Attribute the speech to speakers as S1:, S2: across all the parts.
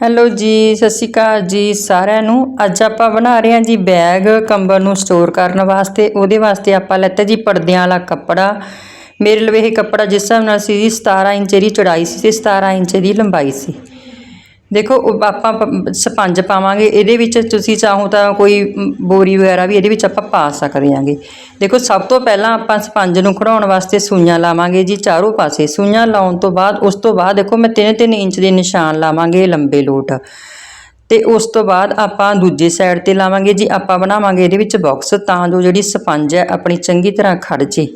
S1: Hello ਜੀ, ਸਤਿ ਸ਼੍ਰੀ ਅਕਾਲ ਜੀ ਸਾਰਿਆਂ ਨੂੰ। ਅੱਜ ਆਪਾਂ ਬਣਾ ਰਹੇ ਹਾਂ ਜੀ ਬੈਗ ਕੰਬਲ ਨੂੰ ਸਟੋਰ ਕਰਨ ਵਾਸਤੇ। ਉਹਦੇ ਵਾਸਤੇ ਆਪਾਂ ਲੈਤਾ ਜੀ ਪਰਦਿਆਂ ਵਾਲਾ ਕੱਪੜਾ। ਮੇਰੇ ਲਵੇ ਇਹ ਕੱਪੜਾ ਜਿਸ ਹਿਸਾਬ ਨਾਲ ਸੀ ਜੀ 17 ਇੰਚ ਦੀ ਚੌੜਾਈ ਸੀ ਤੇ 17 ਇੰਚ ਦੀ ਲੰਬਾਈ ਸੀ। ਦੇਖੋ, ਉਹ ਆਪਾਂ ਪ- ਸਪੰਜ ਪਾਵਾਂਗੇ, ਇਹਦੇ ਵਿੱਚ ਤੁਸੀਂ ਚਾਹੋ ਤਾਂ ਕੋਈ ਬੋਰੀ ਵਗੈਰਾ ਵੀ ਇਹਦੇ ਵਿੱਚ ਆਪਾਂ ਪਾ ਸਕਦੇ ਆਂਗੇ। ਦੇਖੋ, ਸਭ ਤੋਂ ਪਹਿਲਾਂ ਆਪਾਂ ਸਪੰਜ ਨੂੰ ਖੜਾਉਣ ਵਾਸਤੇ ਸੂਈਆਂ ਲਾਵਾਂਗੇ ਜੀ ਚਾਰੋਂ ਪਾਸੇ। ਸੂਈਆਂ ਲਾਉਣ ਤੋਂ ਬਾਅਦ, ਉਸ ਤੋਂ ਬਾਅਦ ਦੇਖੋ, ਮੈਂ 3-3 ਇੰਚ ਦੇ ਨਿਸ਼ਾਨ ਲਾਵਾਂਗੇ ਲੰਬੇ ਲੋਟ। ਤੇ ਉਸ ਤੋਂ ਬਾਅਦ ਆਪਾਂ ਦੂਜੇ ਸਾਈਡ ਤੇ ਲਾਵਾਂਗੇ ਜੀ, ਆਪਾਂ ਬਣਾਵਾਂਗੇ ਇਹਦੇ ਵਿੱਚ ਬਾਕਸ ਤਾਂ ਜੋ ਜਿਹੜੀ ਸਪੰਜ ਹੈ, ਆਪਣੀ ਚੰਗੀ ਤਰ੍ਹਾਂ ਖੜ ਜੇ।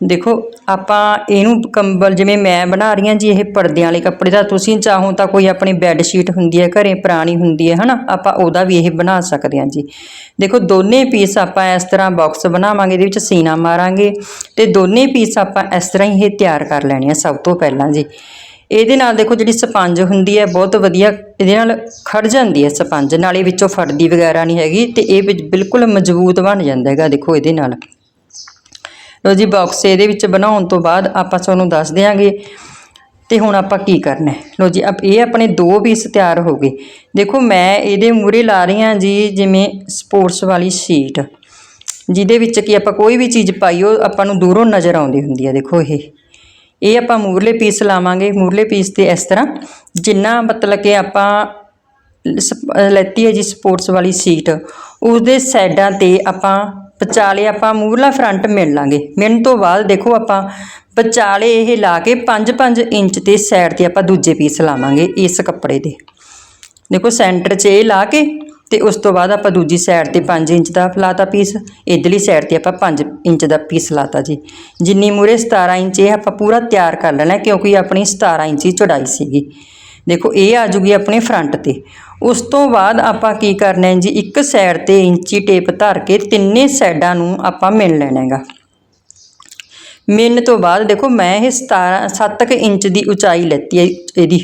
S1: ਦੇਖੋ, ਆਪਾਂ ਇਹਨੂੰ ਕੰਬਲ ਜਿਵੇਂ ਮੈਂ ਬਣਾ ਰਹੀ ਹਾਂ ਜੀ, ਇਹ ਪਰਦਿਆਂ ਵਾਲੇ ਕੱਪੜੇ ਦਾ ਤੁਸੀਂ ਚਾਹੋ ਤਾਂ ਕੋਈ ਆਪਣੀ ਬੈੱਡ ਸ਼ੀਟ ਹੁੰਦੀ ਹੈ, ਘਰੇ ਪੁਰਾਣੀ ਹੁੰਦੀ ਹੈ, ਹਨਾ? ਆਪਾਂ ਉਹਦਾ ਵੀ ਇਹ ਬਣਾ ਸਕਦੇ ਹਾਂ ਜੀ। ਦੇਖੋ, ਦੋਨੇ ਪੀਸ ਆਪਾਂ ਇਸ ਤਰ੍ਹਾਂ ਬਾਕਸ ਬਣਾਵਾਂਗੇ, ਇਹਦੇ ਵਿੱਚ ਸੀਨਾ ਮਾਰਾਂਗੇ ਤੇ ਦੋਨੇ ਪੀਸ ਆਪਾਂ ਇਸ ਤਰ੍ਹਾਂ ਹੀ ਇਹ ਤਿਆਰ ਕਰ ਲੈਣੇ ਆ ਸਭ ਤੋਂ ਪਹਿਲਾਂ ਜੀ। ਇਹਦੇ ਨਾਲ ਦੇਖੋ, ਜਿਹੜੀ ਸਪੰਜ ਹੁੰਦੀ ਹੈ, ਬਹੁਤ ਵਧੀਆ ਇਹਦੇ ਨਾਲ ਖੜ ਜਾਂਦੀ ਹੈ ਸਪੰਜ, ਨਾਲੇ ਵਿੱਚੋਂ ਫੜਦੀ ਵਗੈਰਾ ਨਹੀਂ ਹੈਗੀ ਤੇ ਇਹ ਬਿਲਕੁਲ ਮਜ਼ਬੂਤ ਬਣ ਜਾਂਦਾ ਹੈਗਾ, ਦੇਖੋ ਇਹਦੇ ਨਾਲ। ਲੋ ਜੀ ਬਾਕਸ ਇਹਦੇ ਵਿੱਚ ਬਣਾਉਣ ਤੋਂ ਬਾਅਦ ਆਪਾਂ ਤੁਹਾਨੂੰ ਦੱਸ ਦਿਆਂਗੇ ਤੇ ਹੁਣ ਆਪਾਂ ਕੀ ਕਰਨਾ ਹੈ। ਲੋ ਜੀ ਅਬ ਇਹ ਆਪਣੇ ਦੋ ਪੀਸ ਤਿਆਰ ਹੋ ਗਏ। ਦੇਖੋ, ਮੈਂ ਇਹਦੇ ਮੂਰੇ ਲਾ ਰਹੀ ਹਾਂ ਜੀ, ਜਿਵੇਂ ਸਪੋਰਟਸ ਵਾਲੀ ਸ਼ੀਟ ਜਿਹਦੇ ਵਿੱਚ ਕਿ ਆਪਾਂ ਕੋਈ ਵੀ ਚੀਜ਼ ਪਾਈ, ਉਹ ਆਪਾਂ ਨੂੰ ਦੂਰੋਂ ਨਜ਼ਰ ਆਉਂਦੀ ਹੁੰਦੀ ਹੈ ਦੇਖੋ ਇਹ। ਇਹ ਆਪਾਂ ਮੂਰਲੇ ਪੀਸ ਲਾਵਾਂਗੇ। ਮੂਰਲੇ ਪੀਸ ਤੇ ਇਸ ਤਰ੍ਹਾਂ ਜਿੰਨਾ ਮਤਲਬ ਕਿ ਆਪਾਂ ਸਪ- ਲੈਤੀ ਹੈ ਜੀ ਸਪੋਰਟਸ ਵਾਲੀ ਸੀਟ ਉਹਦੇ ਸਾਈਡਾਂ ਤੇ ਆਪਾਂ ਵਿਚਾਲੇ ਆਪਾਂ ਮੂਰਲਾ ਫਰੰਟ ਮਿਲ ਲਾਂਗੇ। ਮਿਲਣ ਤੋਂ ਬਾਅਦ ਦੇਖੋ ਆਪਾਂ ਵਿਚਾਲੇ ਇਹ ਲਾ ਕੇ 5-5 ਇੰਚ ਤੇ ਸਾਈਡ ਤੇ ਆਪਾਂ ਦੂਜੇ ਪੀਸ ਲਾਵਾਂਗੇ ਇਸ ਕੱਪੜੇ ਦੇ। ਦੇਖੋ ਸੈਂਟਰ 'ਚ ਇਹ ਲਾ ਕੇ ਤੇ ਉਸ ਤੋਂ ਬਾਅਦ ਆਪਾਂ ਦੂਜੀ ਸਾਈਡ ਤੇ 5 ਇੰਚ ਦਾ ਲਾਤਾ ਪੀਸ ਇਧਰਲੀ ਸਾਈਡ ਤੇ ਆਪਾਂ 5 ਇੰਚ ਦਾ ਪੀਸ ਲਾਤਾ ਜੀ। ਜਿੰਨੀ ਮੂਰੇ 17 ਇੰਚ ਇਹ ਆਪਾਂ ਪੂਰਾ ਤਿਆਰ ਕਰ ਲੈਣਾ ਕਿਉਂਕਿ ਆਪਣੀ 17 ਇੰਚ ਹੀ ਚੌੜਾਈ ਸੀਗੀ। ਦੇਖੋ, ਇਹ ਆ ਜੂਗੀ ਆਪਣੇ ਫਰੰਟ ਤੇ। ਉਸ ਤੋਂ ਬਾਅਦ ਆਪਾਂ ਕੀ ਕਰਨਾ ਹੈ ਜੀ, ਇੱਕ ਸਾਈਡ ਤੇ ਇੰਚੀ ਟੇਪ ਧਰ ਕੇ ਤਿੰਨੇ ਸਾਈਡਾਂ ਨੂੰ ਆਪਾਂ ਮਿਲ ਲੈਣਾ ਹੈਗਾ। ਮਿਲਣ ਤੋਂ ਬਾਅਦ ਦੇਖੋ, ਮੈਂ ਇਹ 17 7 ਇੰਚ ਦੀ ਉਚਾਈ ਲੈਤੀ ਹੈ ਇਹਦੀ,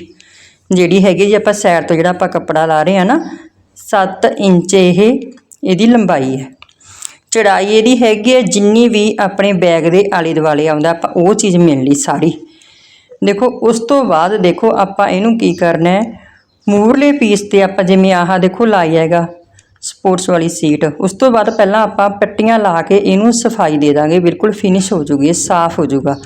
S1: ਜਿਹੜੀ ਹੈਗੀ ਜੀ ਆਪਾਂ ਸਾਈਡ ਤੋਂ ਜਿਹੜਾ ਆਪਾਂ ਕੱਪੜਾ ਲਾ ਰਹੇ ਆ ਨਾ 7 ਇੰਚ ਇਹ, ਇਹਦੀ ਲੰਬਾਈ ਹੈ। ਚੜਾਈ ਇਹਦੀ ਹੈਗੀ ਹੈ ਜਿੰਨੀ ਵੀ ਆਪਣੇ ਬੈਗ ਦੇ ਆਲੇ ਦੁਆਲੇ ਆਉਂਦਾ, ਆਪਾਂ ਉਹ ਚੀਜ਼ ਮਿਲ ਲਈ ਸਾਰੀ। ਦੇਖੋ, ਉਸ ਤੋਂ ਬਾਅਦ ਦੇਖੋ ਆਪਾਂ ਇਹਨੂੰ ਕੀ ਕਰਨਾ ਹੈ। ਮੂਰਲੇ ਪੀਸ ਤੇ ਆਪਾਂ ਜਿਵੇਂ ਆਹ ਦੇਖੋ ਲਾਈ ਹੈਗਾ ਸਪੋਰਟਸ ਵਾਲੀ ਸੀਟ ਉਸ ਤੋਂ ਬਾਅਦ ਪਹਿਲਾਂ ਆਪਾਂ ਪੱਟੀਆਂ ਲਾ ਕੇ ਇਹਨੂੰ ਸਫ਼ਾਈ ਦੇ ਦਾਂਗੇ। ਬਿਲਕੁਲ ਫਿਨਿਸ਼ ਹੋ ਜੂਗੀ ਸਾਫ਼ ਹੋ ਜੂਗਾ।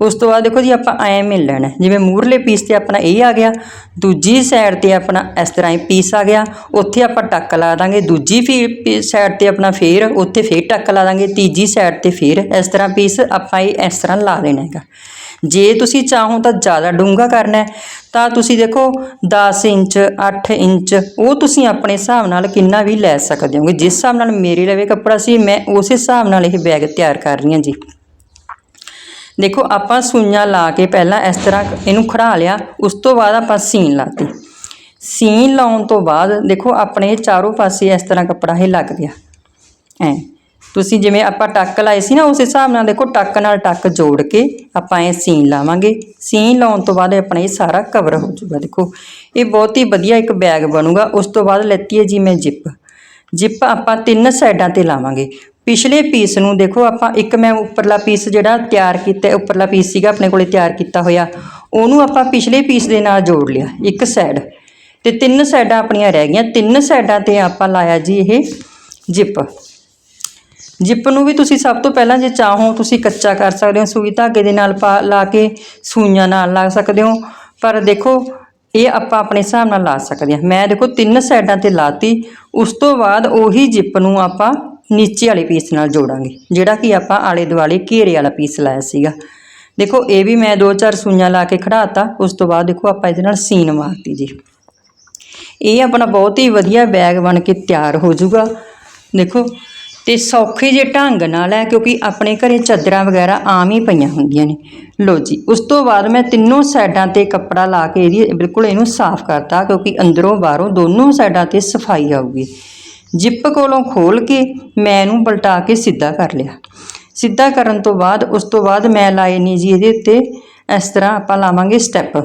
S1: ਉਸ ਤੋਂ ਬਾਅਦ ਦੇਖੋ ਜੀ ਆਪਾਂ ਐਂ ਮਿਲ ਲੈਣਾ ਜਿਵੇਂ ਮੂਰਲੇ ਪੀਸ ਤੇ ਆਪਣਾ ਇਹ ਆ ਗਿਆ, ਦੂਜੀ ਸਾਈਡ ਤੇ ਆਪਣਾ ਇਸ ਤਰ੍ਹਾਂ ਹੀ ਪੀਸ ਆ ਗਿਆ, ਉੱਥੇ ਆਪਾਂ ਟੱਕ ਲਾ ਦਾਂਗੇ, ਦੂਜੀ ਫੀ ਸਾਈਡ ਤੇ ਆਪਣਾ ਫੇਰ, ਉੱਥੇ ਫੇਰ ਟੱਕ ਲਾ ਦਾਂਗੇ, ਤੀਜੀ ਸਾਈਡ ਤੇ ਫੇਰ ਇਸ ਤਰ੍ਹਾਂ ਪੀਸ ਆਪਾਂ ਇਹ ਇਸ ਤਰ੍ਹਾਂ ਲਾ ਦੇਣਾ ਹੈਗਾ। ਜੇ ਤੁਸੀਂ ਚਾਹੋ ਤਾਂ ਜ਼ਿਆਦਾ ਡੂੰਘਾ ਕਰਨਾ ਹੈ, ਤਾਂ ਤੁਸੀਂ ਦੇਖੋ 10 ਇੰਚ 8 ਇੰਚ, ਉਹ ਤੁਸੀਂ ਆਪਣੇ ਹਿਸਾਬ ਨਾਲ ਕਿੰਨਾ ਵੀ ਲੈ ਸਕਦੇ ਹੋਗੇ। ਜਿਸ ਹਿਸਾਬ ਨਾਲ ਮੇਰੇ ਲਵੇ ਕੱਪੜਾ ਸੀ, ਮੈਂ ਉਸੇ ਹਿਸਾਬ ਨਾਲ ਇਹ ਬੈਗ ਤਿਆਰ ਕਰ ਰਹੀ ਹਾਂ ਜੀ। ਦੇਖੋ, ਆਪਾਂ ਸੂਈਆਂ ਲਾ ਕੇ ਪਹਿਲਾਂ ਇਸ ਤਰ੍ਹਾਂ ਇਹਨੂੰ ਖੜਾ ਲਿਆ, ਉਸ ਤੋਂ ਬਾਅਦ ਆਪਾਂ ਸੀਨ ਲਾਤੀ। ਸੀਨ ਲਾਉਣ ਤੋਂ ਬਾਅਦ ਦੇਖੋ, ਆਪਣੇ ਚਾਰੋਂ ਪਾਸੇ ਇਸ ਤਰ੍ਹਾਂ ਕੱਪੜਾ ਇਹ ਲੱਗ ਗਿਆ। ਐ। ਤੁਸੀਂ ਜਿਵੇਂ ਆਪਾਂ ਟੱਕ ਲਾਏ ਸੀ ਨਾ, ਉਸ ਹਿਸਾਬ ਨਾਲ ਦੇਖੋ, ਟੱਕ ਨਾਲ ਟੱਕ ਜੋੜ ਕੇ ਆਪਾਂ ਇਹ ਸੀਨ ਲਾਵਾਂਗੇ। ਸੀਨ ਲਾਉਣ ਤੋਂ ਬਾਅਦ ਆਪਣਾ ਇਹ ਸਾਰਾ ਕਵਰ ਹੋ ਜਾਊਗਾ, ਦੇਖੋ। ਇਹ ਬਹੁਤ ਹੀ ਵਧੀਆ ਇੱਕ ਬੈਗ ਬਣੂਗਾ। ਉਸ ਤੋਂ ਬਾਅਦ ਲੈਤੀ ਹੈ ਜੀ ਮੈਂ ਜਿੱਪ ਜਿੱਪ ਆਪਾਂ ਤਿੰਨ ਸਾਈਡਾਂ ਤੇ ਲਾਵਾਂਗੇ। ਪਿਛਲੇ ਪੀਸ ਨੂੰ ਦੇਖੋ, ਆਪਾਂ ਇੱਕ ਮੈਂ ਉੱਪਰਲਾ ਪੀਸ ਜਿਹੜਾ ਤਿਆਰ ਕੀਤਾ ਉੱਪਰਲਾ ਪੀਸ ਸੀਗਾ, ਆਪਣੇ ਕੋਲੇ ਤਿਆਰ ਕੀਤਾ ਹੋਇਆ। ਉਹਨੂੰ ਆਪਾਂ ਪਿਛਲੇ ਪੀਸ ਦੇ ਨਾਲ ਜੋੜ ਲਿਆ, ਇੱਕ ਸਾਈਡ ਤੇ ਤਿੰਨ ਸਾਈਡਾਂ ਆਪਣੀਆਂ ਰਹਿ ਗਈਆਂ। ਤਿੰਨ ਸਾਈਡਾਂ ਤੇ ਆਪਾਂ ਲਾਇਆ ਜੀ ਇਹ ਜਿਪ ਜਿਪ ਨੂੰ ਵੀ ਤੁਸੀਂ ਸਭ ਤੋਂ ਪਹਿਲਾਂ ਜੇ ਚਾਹੋ, ਤੁਸੀਂ ਕੱਚਾ ਕਰ ਸਕਦੇ ਹੋ। ਸੂਈ ਧਾਗੇ ਦੇ ਨਾਲ ਪਾ ਲਾ ਕੇ ਸੂਈਆਂ ਨਾਲ ਲਾ ਸਕਦੇ ਹੋ। ਪਰ ਦੇਖੋ, ਇਹ ਆਪਾਂ ਆਪਣੇ ਹਿਸਾਬ ਨਾਲ ਲਾ ਸਕਦੇ ਹਾਂ। ਮੈਂ ਦੇਖੋ ਤਿੰਨ ਸਾਈਡਾਂ ਤੇ ਲਾਤੀ। ਉਸ ਤੋਂ ਬਾਅਦ ਉਹੀ ਜਿੱਪ ਨੂੰ ਆਪਾਂ ਨੀਚੇ ਵਾਲੇ ਪੀਸ ਨਾਲ ਜੋੜਾਂਗੇ। ਜਿਹੜਾ ਕਿ ਆਪਾਂ ਆਲੇ ਦੁਆਲੇ ਘੇਰੇ ਵਾਲਾ ਪੀਸ ਲਾਇਆ ਸੀਗਾ। ਦੇਖੋ, ਇਹ ਵੀ ਮੈਂ ਦੋ ਚਾਰ ਸੂਈਆਂ ਲਾ ਕੇ ਖੜਾਤਾ। ਉਸ ਤੋਂ ਬਾਅਦ ਦੇਖੋ, ਆਪਾਂ ਇਹਦੇ ਨਾਲ ਸੀਨ ਮਾਰਤੀ ਜੀ। ਇਹ ਆਪਣਾ ਬਹੁਤ ਹੀ ਵਧੀਆ ਬੈਗ ਬਣ ਕੇ ਤਿਆਰ ਹੋ ਜਾਊਗਾ। ਦੇਖੋ, ਤੇ ਸੌਖੇ ਜੇ ਢੰਗ ਨਾਲ ਹੈ, ਕਿਉਂਕਿ ਆਪਣੇ ਘਰੇ ਚਾਦਰਾਂ ਵਗੈਰਾ ਆਮ ਹੀ ਪਈਆਂ ਹੁੰਦੀਆਂ ਨੇ। ਲੋ ਜੀ, ਉਸ ਤੋਂ ਬਾਅਦ ਮੈਂ ਤਿੰਨੋਂ ਸਾਈਡਾਂ ਤੇ ਕੱਪੜਾ ਲਾ ਕੇ ਇਹਦੀ, ਬਿਲਕੁਲ ਇਹਨੂੰ ਸਾਫ਼ ਕਰਤਾ, ਕਿਉਂਕਿ ਅੰਦਰੋਂ ਬਾਹਰੋਂ ਦੋਨੋਂ ਸਾਈਡਾਂ ਤੇ ਸਫ਼ਾਈ ਆਊਗੀ। ਜਿੱਪ ਕੋਲੋਂ ਖੋਲ ਕੇ ਮੈਂ ਇਹਨੂੰ ਪਲਟਾ ਕੇ ਸਿੱਧਾ ਕਰ ਲਿਆ। ਸਿੱਧਾ ਕਰਨ ਤੋਂ ਬਾਅਦ, ਉਸ ਤੋਂ ਬਾਅਦ ਮੈਂ ਲਾਏ ਨਹੀਂ ਜੀ ਇਹਦੇ ਉੱਤੇ, ਇਸ ਤਰ੍ਹਾਂ ਆਪਾਂ ਲਾਵਾਂਗੇ ਸਟੈਪ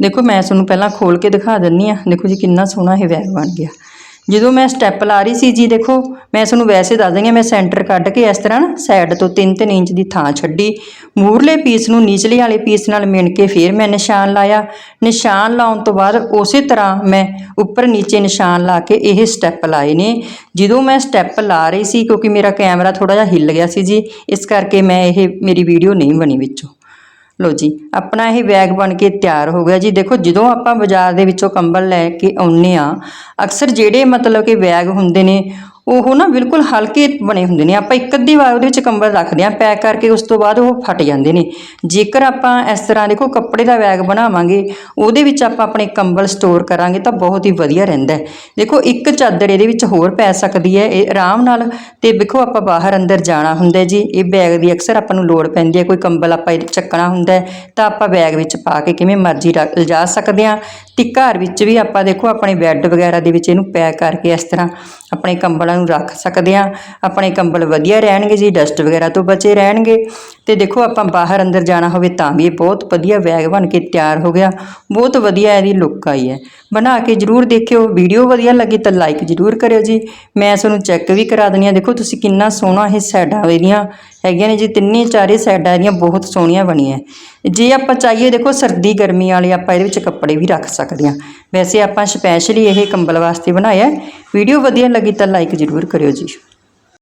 S1: ਦੇਖੋ, ਮੈਂ ਤੁਹਾਨੂੰ ਪਹਿਲਾਂ ਖੋਲ ਕੇ ਦਿਖਾ ਦਿੰਨੀ ਆ। ਦੇਖੋ ਜੀ, ਕਿੰਨਾ ਸੋਹਣਾ ਇਹ ਬੈਗ ਬਣ ਗਿਆ। ਜਦੋਂ ਮੈਂ ਸਟੈਪ ਲਾ ਰਹੀ ਸੀ ਜੀ, ਦੇਖੋ, ਮੈਂ ਇਸ ਨੂੰ ਵੈਸੇ ਦੱਸ ਦਿੰਦੀ ਹਾਂ ਮੈਂ ਸੈਂਟਰ ਕੱਢ ਕੇ ਇਸ ਤਰ੍ਹਾਂ ਸਾਈਡ ਤੋਂ 3-3 ਇੰਚ ਦੀ ਥਾਂ ਛੱਡੀ। ਮੂਰਲੇ ਪੀਸ ਨੂੰ ਨਿਚਲੇ ਵਾਲੇ ਪੀਸ ਨਾਲ ਮਿਣ ਕੇ ਫਿਰ ਮੈਂ ਨਿਸ਼ਾਨ ਲਾਇਆ। ਨਿਸ਼ਾਨ ਲਾਉਣ ਤੋਂ ਬਾਅਦ ਉਸੇ ਤਰ੍ਹਾਂ ਮੈਂ ਉੱਪਰ ਨੀਚੇ ਨਿਸ਼ਾਨ ਲਾ ਕੇ ਇਹ ਸਟੈਪ ਲਾਏ ਨੇ। ਜਦੋਂ ਮੈਂ ਸਟੈਪ ਲਾ ਰਹੀ ਸੀ, ਕਿਉਂਕਿ ਮੇਰਾ ਕੈਮਰਾ ਥੋੜਾ ਜਿਹਾ ਹਿੱਲ ਗਿਆ ਸੀ ਜੀ, ਇਸ ਕਰਕੇ ਮੈਂ ਇਹ ਮੇਰੀ ਵੀਡੀਓ ਨਹੀਂ ਬਣੀ ਵਿੱਚੋਂ। ਲੋ ਜੀ, ਆਪਣਾ ਇਹ ਬੈਗ ਬਣ ਕੇ ਤਿਆਰ ਹੋ ਗਿਆ ਜੀ। ਦੇਖੋ, ਜਦੋਂ ਆਪਾਂ ਬਾਜ਼ਾਰ ਦੇ ਵਿੱਚੋਂ ਕੰਬਲ ਲੈ ਕੇ ਆਉਨੇ ਆ ਅਕਸਰ ਜਿਹੜੇ ਮਤਲਬ ਕਿ ਬੈਗ ਹੁੰਦੇ ਨੇ ਉਹ ਨਾ ਬਿਲਕੁਲ ਹਲਕੇ ਬਣੇ ਹੁੰਦੇ ਨੇ। ਆਪਾਂ ਇੱਕ ਅੱਧੀ ਵਾਰ ਉਹਦੇ ਵਿੱਚ ਕੰਬਲ ਰੱਖਦੇ ਆ ਪੈਕ ਕਰਕੇ ਉਸ ਤੋਂ ਬਾਅਦ ਉਹ ਫਟ ਜਾਂਦੇ ਨੇ। ਜੇਕਰ ਆਪਾਂ ਇਸ ਤਰ੍ਹਾਂ ਦੇਖੋ ਕੱਪੜੇ ਦਾ ਬੈਗ ਬਣਾਵਾਂਗੇ, ਉਹਦੇ ਵਿੱਚ ਆਪਾਂ ਆਪਣੇ ਕੰਬਲ ਸਟੋਰ ਕਰਾਂਗੇ ਤਾਂ ਬਹੁਤ ਹੀ ਵਧੀਆ ਰਹਿੰਦਾ ਹੈ। ਦੇਖੋ, ਇੱਕ ਚਾਦਰ ਇਹਦੇ ਵਿੱਚ ਹੋਰ ਪੈ ਸਕਦੀ ਹੈ। ਇਹ ਆਰਾਮ ਨਾਲ ਤੇ ਦੇਖੋ ਆਪਾਂ ਬਾਹਰ ਅੰਦਰ ਜਾਣਾ ਹੁੰਦਾ ਜੀ। ਇਹ ਬੈਗ ਦੀ ਅਕਸਰ ਆਪਾਂ ਨੂੰ ਲੋੜ ਪੈਂਦੀ ਹੈ। ਕੋਈ ਕੰਬਲ ਆਪਾਂ ਚੱਕਣਾ ਹੁੰਦਾ ਤਾਂ ਆਪਾਂ ਬੈਗ ਵਿੱਚ ਪਾ ਕੇ ਕਿਵੇਂ ਮਰਜ਼ੀ ਰੱਖ- ਲਿਜਾ ਸਕਦੇ ਹਾਂ। ਤੇ ਘਰ ਵਿੱਚ ਵੀ ਆਪਾਂ ਦੇਖੋ ਆਪਣੇ ਬੈੱਡ ਵਗੈਰਾ ਦੇ ਵਿੱਚ ਇਹਨੂੰ ਪੈਕ ਕਰਕੇ ਇਸ ਤਰ੍ਹਾਂ ਆਪਣੇ ਕੰਬਲਾਂ ਨੂੰ ਰੱਖ ਸਕਦੇ ਹਾਂ। ਆਪਣੇ ਕੰਬਲ ਵਧੀਆ ਰਹਿਣਗੇ ਜੀ ਡਸਟ ਵਗੈਰਾ ਤੋਂ ਬਚੇ ਰਹਿਣਗੇ। ਤੇ ਦੇਖੋ ਆਪਾਂ ਬਾਹਰ ਅੰਦਰ ਜਾਣਾ ਹੋਵੇ ਤਾਂ ਵੀ ਇਹ ਬਹੁਤ ਵਧੀਆ ਬੈਗ ਬਣ ਕੇ ਤਿਆਰ ਹੋ ਗਿਆ। ਬਹੁਤ ਵਧੀਆ ਇਹਦੀ ਲੁੱਕ ਆਈ ਹੈ। ਬਣਾ ਕੇ ਜਰੂਰ ਦੇਖਿਓ। ਵੀਡੀਓ ਵਧੀਆ ਲੱਗੀ ਤਾਂ ਲਾਈਕ ਜਰੂਰ ਕਰਿਓ ਜੀ। ਮੈਂ ਤੁਹਾਨੂੰ ਚੈੱਕ ਵੀ ਕਰਾ ਦਿੰਦੀ ਹਾਂ। ਦੇਖੋ ਤੁਸੀਂ ਕਿੰਨਾ ਸੋਹਣਾ ਇਹ ਸਾਈਡਾਂ ਇਹਦੀਆਂ। ਹੈਗੀਆਂ ਨੇ ਜੀ, ਤਿੰਨੇ ਚਾਰੇ ਸਾਈਡਾਂ ਇਹਦੀਆਂ ਬਹੁਤ ਸੋਹਣੀਆਂ ਬਣੀਆਂ ਜੇ ਆਪਾਂ ਚਾਹੀਏ ਦੇਖੋ, ਸਰਦੀ ਗਰਮੀ ਵਾਲੇ ਆਪਾਂ ਇਹਦੇ ਵਿੱਚ ਕੱਪੜੇ ਵੀ ਰੱਖ ਸਕਦੇ ਹਾਂ ਵੈਸੇ ਆਪਾਂ ਸਪੈਸ਼ਲੀ ਇਹ ਕੰਬਲ ਵਾਸਤੇ ਬਣਾਇਆ ਵੀਡੀਓ ਵਧੀਆ ਲੱਗੀ ਤਾਂ ਲਾਈਕ ਜਰੂਰ ਕਰਿਓ ਜੀ।